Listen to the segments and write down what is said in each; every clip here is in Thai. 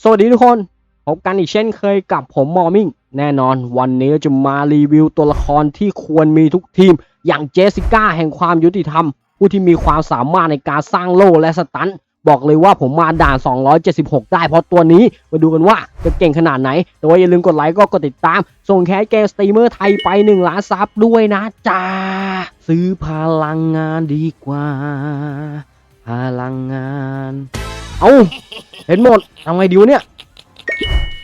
สวัสดีทุกคน พบกันอีกเช่นเคยกับผมมอร์มิ่ง แน่นอนวันนี้จะมารีวิวตัวละครที่ควรมีทุกทีม อย่างเจสิก้าแห่งความยุติธรรม ผู้ที่มีความสามารถในการสร้างโล่และสตันบอกเลยว่าผมมาด่าน 276 ได้เพราะตัวนี้มาดูกันว่าจะเก่งขนาดไหน แต่ว่าอย่าลืมกดไลค์ก็กดติดตาม ส่งแคสเกมสตรีมเมอร์ไทยไป 1 ล้านซับด้วยนะจ้าซื้อพลังงานดีกว่า พลังงาน เอาเห็นหมดทำไงดีวะเนี่ย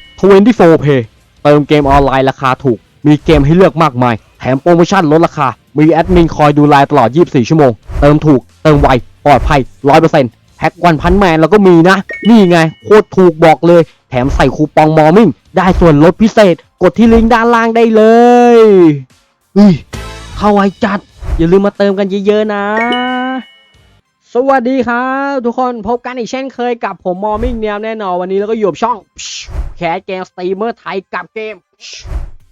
24 Pay เติมเกมออนไลน์ราคาถูก มีเกมให้เลือกมากมาย แถมโปรโมชั่นลดราคา มีแอดมินคอยดูแลตลอด 24 ชั่วโมง เติมถูก เติมไว ปลอดภัย 100%แพ็กวันพันแมนแล้วก็มีนะ นี่ไง โคตรถูกบอกเลย แถมใส่คูปองมอร์มิ่ง ได้ส่วนลดพิเศษ กดที่ลิงก์ด้านล่างได้เลยอุ้ยเข้าไวจัด อย่าลืมมาเติมกันเยอะๆนะ สวัสดีครับทุกคนพบกันอีกเช่นเคยกับผมมอร์มิ่งเนียมแน่นอนวันนี้เราก็อยู่กับช่องแคสเกมสตรีมเมอร์ไทยกับเกม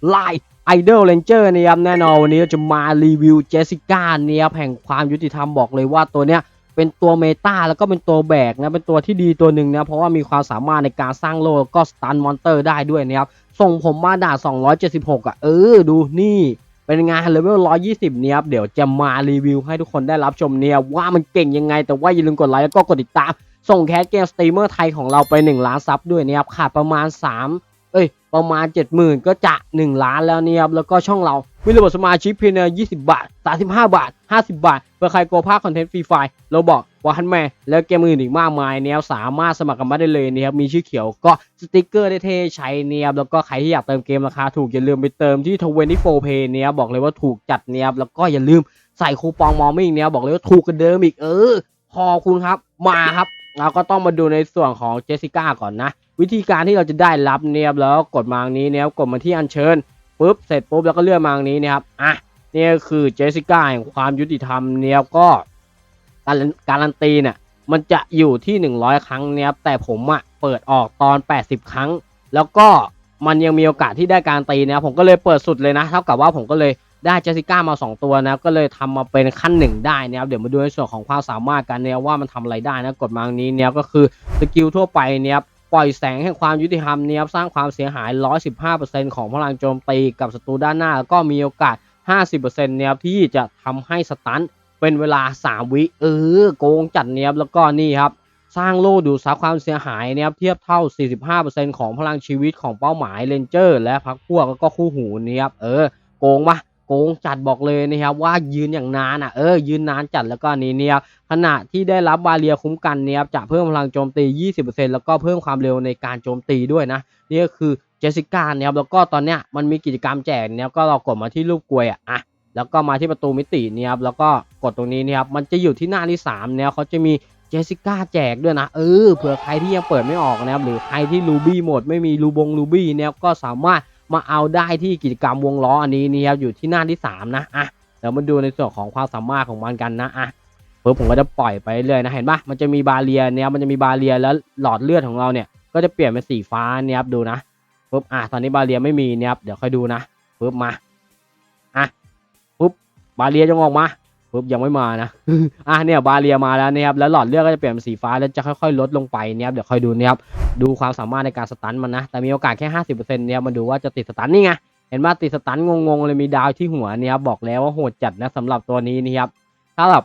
ไลน์ไอดอลเลนเจอร์นะครับแน่นอนวันนี้เราจะมารีวิวเจสสิก้าเนี่ยแห่งความยุติธรรมบอกเลยว่าตัวเนี้ยเป็นตัวเมตาแล้วก็เป็นตัวแบกนะเป็นตัวที่ดีตัวหนึ่งนะเพราะว่ามีความสามารถในการสร้างโลก็สตันมอนเตอร์ได้ด้วยนะครับส่งผมมาด่า 276 อะ เออ ดูนี่ เป็นงานเลเวล120 เนี่ยครับ เดี๋ยวจะมารีวิวให้ทุกคนได้รับชมเนี่ยว่ามันเก่งยังไง แต่ว่าอย่าลืมกดไลค์แล้วก็กดติดตาม ส่งแคสเกมสตรีมเมอร์ไทยของเราไป 1 ล้านซับด้วยเนียครับขาดประมาณ 3 เอ้ย ประมาณ 70,000 ก็จะ 1 ล้านแล้วเนี่ยครับ แล้วก็ช่องเรา มีระบบสมาชิกเพียง20 บาท 35 บาท 50 บาทเพื่อใครโกภาคคอนเทนต์ฟรีไฟล์เราบอกวอฮันแม่แล้วเกมอื่นอีกมากมายเนี่ยบสามารถสมัครกันมาได้เลยนี่ยครับมีชื่อเขียวก็สติกเกอร์ได้เท่ใช้เนี่ยบแล้วก็ใครที่อยากเติมเกมราคาถูกอย่าลืมไปเติมที่24 Pay เนี่ยครับบอกเลยว่าถูกจัดเนี่ยบแล้วก็อย่าลืมใส่คูปองมอร์มิ่งเนี่ยบบอกเลยว่าถูกกันเดิมอีกเออพอคุณครับมาครับเราก็ต้องมาดูในส่วนของเจสสิก้าก่อนนะ วิธีการที่เราจะได้รับเนี่ยบแล้วกดมางนี้เนี่ยบกดมาที่อัญเชิญ ปุ๊บเสร็จปุ๊บแล้วก็เลื่อนมาตรงนี้นะครับอะนี่ก็คือเจสสิก้าแห่งความยุติธรรมเนี่ยก็การันการันตีเนี่ยมันจะอยู่ที่ 100 ครั้งเนี่ยครับแต่ผมอะเปิดออกตอน 80 ครั้ง แล้วก็มันยังมีโอกาสที่ได้การตีนะครับผมก็เลยเปิดสุดเลยนะเท่ากับว่าผมก็เลยได้เจสสิก้ามา 2 ตัวนะก็เลยทำมาเป็นขั้นหนึ่งได้นะครับเดี๋ยวมาดูในส่วนของความสามารถกันเนี่ยว่ามันทำอะไรได้นะกดมาตรงนี้เนี่ยก็คือสกิลทั่วไปเนี่ย ปล่อยแสงแห่งความยุติธรรมเนี่ยครับสร้างความเสียหาย 115%ของพลังโจมตีกับศัตรูด้านหน้า แล้วก็มีโอกาส 50%เนี่ยครับที่จะทำให้สตันเป็นเวลา 3 วิเออโกงจัดเนี่ยครับแล้วก็นี่ครับสร้างโล่ดูดซับความเสียหายเนะครับเทียบเท่า 45%ของพลังชีวิตของเป้าหมายเลนเจอร์ และพักพวกแล้วก็คู่หูเนะครับเออโกงปะ โกงจัดบอกเลยนะครับว่ายืนอย่างนานอะเออยืนนานจัดแล้วก็นี้เนี่ยขณะที่ได้รับบาเรียคุ้มกันเนี่ยครับจะเพิ่มพลังโจมตี 20%แล้วก็เพิ่มความเร็วในการโจมตีด้วยนะนี่ก็คือเจสสิก้าเนี่ยครับแล้วก็ตอนเนี้ยมันมีกิจกรรมแจกเนี่ยก็เรากดมาที่รูปกลวยอะอะแล้วก็มาที่ประตูมิติเนี่ยครับแล้วก็กดตรงนี้เนี่ยครับมันจะอยู่ที่หน้าที่3เนี่ยเขาจะมีเจสสิก้าแจกด้วยนะเออเผื่อใครที่ยังเปิดไม่ออกนะครับหรือใครที่รูบี้หมดไม่มีรูบงรูบี้เนี่ยก็สามารถ มาเอาได้ที่กิจกรรมวงล้ออันนี้นี่ครับอยู่ที่หน้าที่ 3 นะอะเดี๋ยวมาดูในส่วนของความสามารถของมันกันนะอะเพิ่ผมก็จะปล่อยไปเรื่อยนะเห็นปะมันจะมีบาเรียเนี่ยมันจะมีบาเรียแล้วหลอดเลือดของเราเนี่ยก็จะเปลี่ยนเป็นสีฟ้าเนี่ยครับดูนะปุ๊บอะตอนนี้บาเรียไม่มีเนี่ยครับเดี๋ยวค่อยดูนะปุ๊บมาอะบาเรียจงออกมา ปุ๊บยังไม่มานะ อะเนี่ยบาเรียมาแล้วนะครับแล้วหลอดเลือดก็จะเปลี่ยนเป็นสีฟ้าแล้วจะค่อยๆ ลดลงไปนะครับเดี๋ยวค่อยดูนะครับดูความสามารถในการสตันมันนะ แต่มีโอกาสแค่ห้าสิบเปอร์เซ็นต์เนี่ยมาดูว่าจะติดสตันนี่ไงเห็นว่าติดสตันงงๆเลยมีดาวที่หัวเนี่ยครับบอกแล้วว่าโหดจัดนะสำหรับตัวนี้นี่ครับถ้าแบบ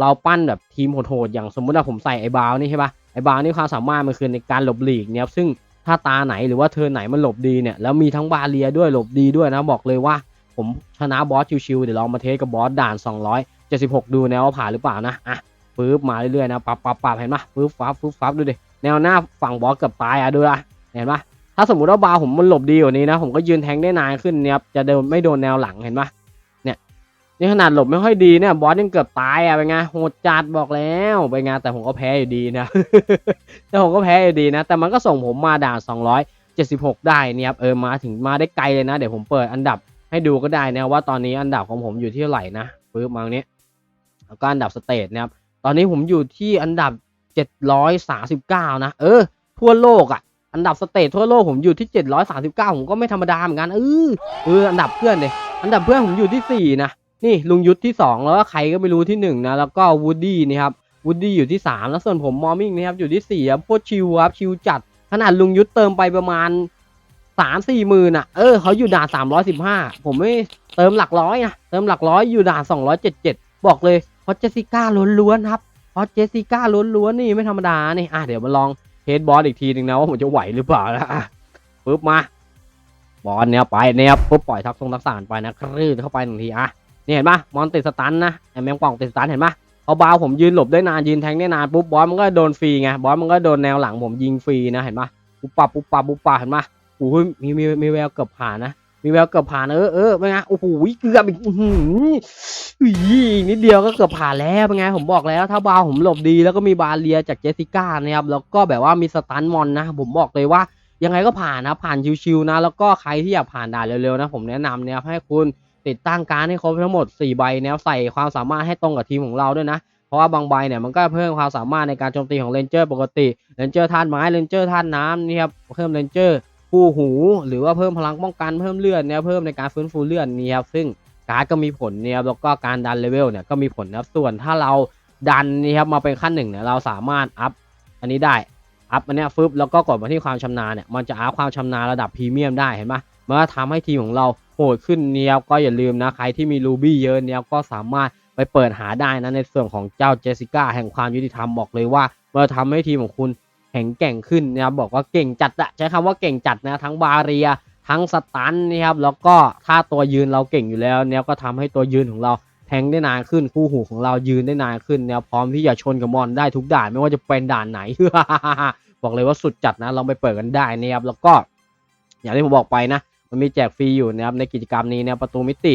เราปั้นแบบทีมโหดๆอย่างสมมุติว่าผมใส่ไอ้บาวนี่ใช่ปะไอ้บาวนี่ความสามารถมันคือในการหลบหลีกเนี่ยครับซึ่งถ้าตาไหนหรือว่าเธอไหนมันหลบดีเนี่ยแล้วมีทั้งบาเรียด้วยหลบดีด้วยนะบอกเลยว่า ผมชนะบอสชิวๆเดี๋ยวลองมาเทสกับบอสด่าน 276 ดูแนวว่าผ่านหรือเปล่านะอะปึ๊บมาเรื่อยๆนะปับปับปับเห็นปะปึ๊บฟับปึ๊บฟับดูดิแนวหน้าฝั่งบอสเกือบตายอะดูละเห็นปะถ้าสมมติว่าบาร์ผมมันหลบดีกว่านี้นะ ผมก็ยืนแทงได้นานขึ้นเนี่ยจะเดินไม่โดนแนวหลังเห็นปะเนี่ยนี่ขนาดหลบไม่ค่อยดีเนี่ยบอสยังเกือบตายอะเป็นไงโหดจัดบอกแล้วเป็นไงแต่ผมก็แพ้อยู่ดีนะแต่ผมก็แพ้อยู่ดีนะ แต่มันก็ส่งผมมาด่าน276 ได้เนี่ยครับเออมาถึงมาได้ไกลเลยนะ เดี๋ยวผมเปิดอันดับให้ดูก็ได้นะว่าตอนนี้อันดับของผมอยู่ที่เท่าไหร่นะปึ๊บมาตรงนี้ แล้วก็อันดับสเตทนะครับ ตอนนี้ผมอยู่ที่อันดับ 739 นะ เออ ทั่วโลกอะ อันดับสเตททั่วโลกผมอยู่ที่ 739 ผมก็ไม่ธรรมดาเหมือนกันเออเอออันดับเพื่อนเลยอันดับเพื่อนผมอยู่ที่ 4 นะ นี่ลุงยุทธที่ 2 แล้วก็ใครก็ไม่รู้ที่1นะ แล้วก็วูดดี้นี่ครับ วูดดี้อยู่ที่ 3 แล้วส่วนผมมอร์มิ่งนะครับอยู่ที่4ครับโคตรชิลครับ ชิลจัด ขนาดลุงยุทธเติมไปประมาณสามสี่หมื่นอะ เออเขาอยู่ด่านสามร้อยสิบห้าผมไม่เติมหลักร้อยนะ เติมหลักร้อยอยู่ด่านสองร้อยเจ็ดเจ็ดบอกเลย เพราะเจสสิก้าล้วนๆครับเพราะเจสสิก้าล้วนๆนี่ไม่ธรรมดานี่อะเดี๋ยวมาลองเทสบอสอีกทีหนึ่งนะว่าผมจะไหวหรือเปล่านะอะปึ๊บมาบอลเนี่ยไปเนี่ยปุ๊บปล่อยทักทรงทักษานไปนะคลื่นเข้าไปหนึ่งทีอะนี่เห็นปะมอนติดสตันนะไอแมงป่องติดสตันเห็นปะพอบาวผมยืนหลบได้นานยืนแทงได้นานปุ๊บบอสมันก็โดนฟรีไงบอสมันก็โดนแนวหลังผมยิงฟรีนะเห็นปะปุ๊บปับปุ๊บปับปุ๊บปับเห็นปะโอ้โหมีมีมีแววเกือบผ่านนะ มีแววเกือบผ่านเออเออเป็นไงโอ้โหเกือบอีกอือหืออีนิดเดียวก็เกือบผ่านแล้วเป็นไงผมบอกแล้วถ้าบาผมหลบดีแล้วก็มีบาเลียจากเจสสิก้านะครับแล้วก็แบบว่ามีสตันมอนนะ ผมบอกเลยว่ายังไงก็ผ่านนะผ่านชิวๆนะ แล้วก็ใครที่อยากผ่านด่านเร็วๆนะ ผมแนะนำนะครับให้คุณติดตั้งการให้ครบทั้งหมด 4 ใบแนวใส่ความสามารถให้ตรงกับทีมของเราด้วยนะเพราะว่าบางใบเนี่ยมันก็เพิ่มความสามารถในการโจมตีของเรนเจอร์ปกติเรนเจอร์ธาตุไม้เรนเจอร์ธาตุน้ำนี่ครับเพิ่มเรนเจอร์ คู่หู หรือว่าเพิ่มพลังป้องกันเพิ่มเลือดเนี่ยเพิ่มในการฟื้นฟูเลือดนี่ครับซึ่งการ์ดก็มีผลเนี่ยแล้วก็การดันเลเวลเนี่ยก็มีผลนะครับส่วนถ้าเราดันนี่ครับมาเป็นขั้นหนึ่งเนี่ยเราสามารถอัพอันนี้ได้อัพอันเนี้ยฟึบแล้วก็กดมาที่ความชำนาญเนี่ยมันจะอัพความชำนาญระดับพรีเมียมได้เห็นปะมันก็ทำให้ทีมของเราโหดขึ้นเนี่ยครับก็อย่าลืมนะใครที่มีรูบี้เยอะเนี่ยก็สามารถไปเปิดหาได้นะในส่วนของเจ้าเจสสิก้าแห่งความยุติธรรมบอกเลยว่ามันจะทำให้ทีมของคุณ ข็งแกร่งขึ้นนะครับบอกว่าเก่งจัดอะใช้คำว่าเก่งจัดนะทั้งบาเรียทั้งสตันนะครับแล้วก็ถ้าตัวยืนเราเก่งอยู่แล้วเนี่ยก็ทำให้ตัวยืนของเราแทงได้นานขึ้นคู่หูของเรายืนได้นานขึ้นเนี่ยพร้อมที่จะชนกับมอนได้ทุกด่านไม่ว่าจะเป็นด่านไหน บอกเลยว่าสุดจัดนะลองไปเปิดกันได้นะครับแล้วก็ อย่างที่ผมบอกไปนะมันมีแจกฟรีอยู่นะครับในกิจกรรมนี้นะประตูมิติ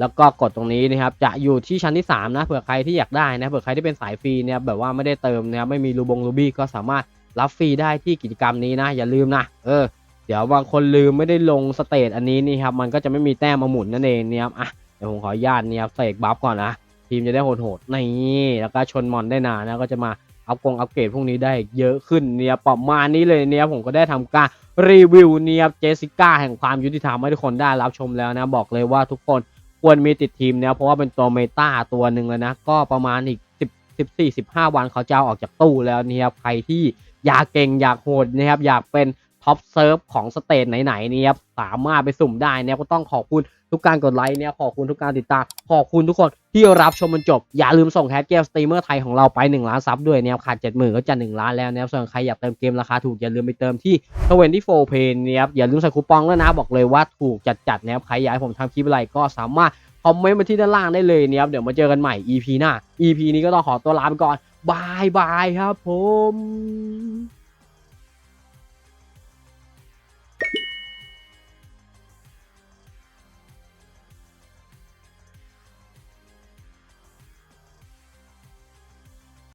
แล้วก็กดตรงนี้นะครับจะอยู่ที่ชั้นที่ 3 นะเผื่อใครที่อยากได้นะเผื่อใครที่เป็นสายฟรีเนี่ยแบบว่าไม่ได้เติมนะครับไม่มีรูบงรูบี้ก็สามารถ รับฟรีได้ที่กิจกรรมนี้นะ อย่าลืมนะเออเดี๋ยวบางคนลืมไม่ได้ลงสเตจอันนี้นี่ครับมันก็จะไม่มีแต้มมาหมุนนั่นเองเนี่ยครับอะเดี๋ยวผมขออนุญาตเนี่ยครับเสกบัฟก่อนนะทีมจะได้โหดๆนี่แล้วก็ชนมอนได้นานนะก็จะมาอัพกงอัปเกรดพวกนี้ได้เยอะขึ้นเนี่ยประมาณนี้เลยเนี่ยผมก็ได้ทำการรีวิวเนี่ยเจสสิก้าแห่งความยุติธรรมให้ทุกคนได้รับชมแล้วนะบอกเลยว่าทุกคนควรมีติดทีมเนี่ยเพราะว่าเป็นตัวเมตาตัวหนึ่งเลยนะ ก็ประมาณอีก 10 14 15 วันเขาจะเอาออกจากตู้แล้วเนี่ยใครที่ อยากเก่งอยากโหดนะครับอยากเป็นท็อปเซิร์ฟของสเตจไหนๆนี่ครับสามารถไปสุ่มได้เนี่ยก็ต้องขอบคุณทุกการกดไลค์เนี่ยขอบคุณทุกการติดตามขอบคุณทุกคนที่รับชมจนจบ อย่าลืมส่งแฮชแกสตรีมเมอร์ไทยของเราไป 1 ล้านซับด้วยเนี่ยขาด 7 0,000 ก็จะ1ล้านแล้วนะครับส่วนใครอยากเติมเกมราคาถูก อย่าลืมไปเติมที่ทเวนที่โฟเพนเนี่ยครับอย่าลืมใส่คูปองด้วนะบอกเลยว่าถูกจัดๆนะครับใครอยากให้ผมทำคลิปอะไรก็สามารถคอมเมนต์มาที่ด้านล่างได้เลยเนี่ยครับเดี๋ยวมาเจอกันใหม่ EP หน้า EP นี้ก็ต้องขอตัวลาไปก่อน บายบายครับผม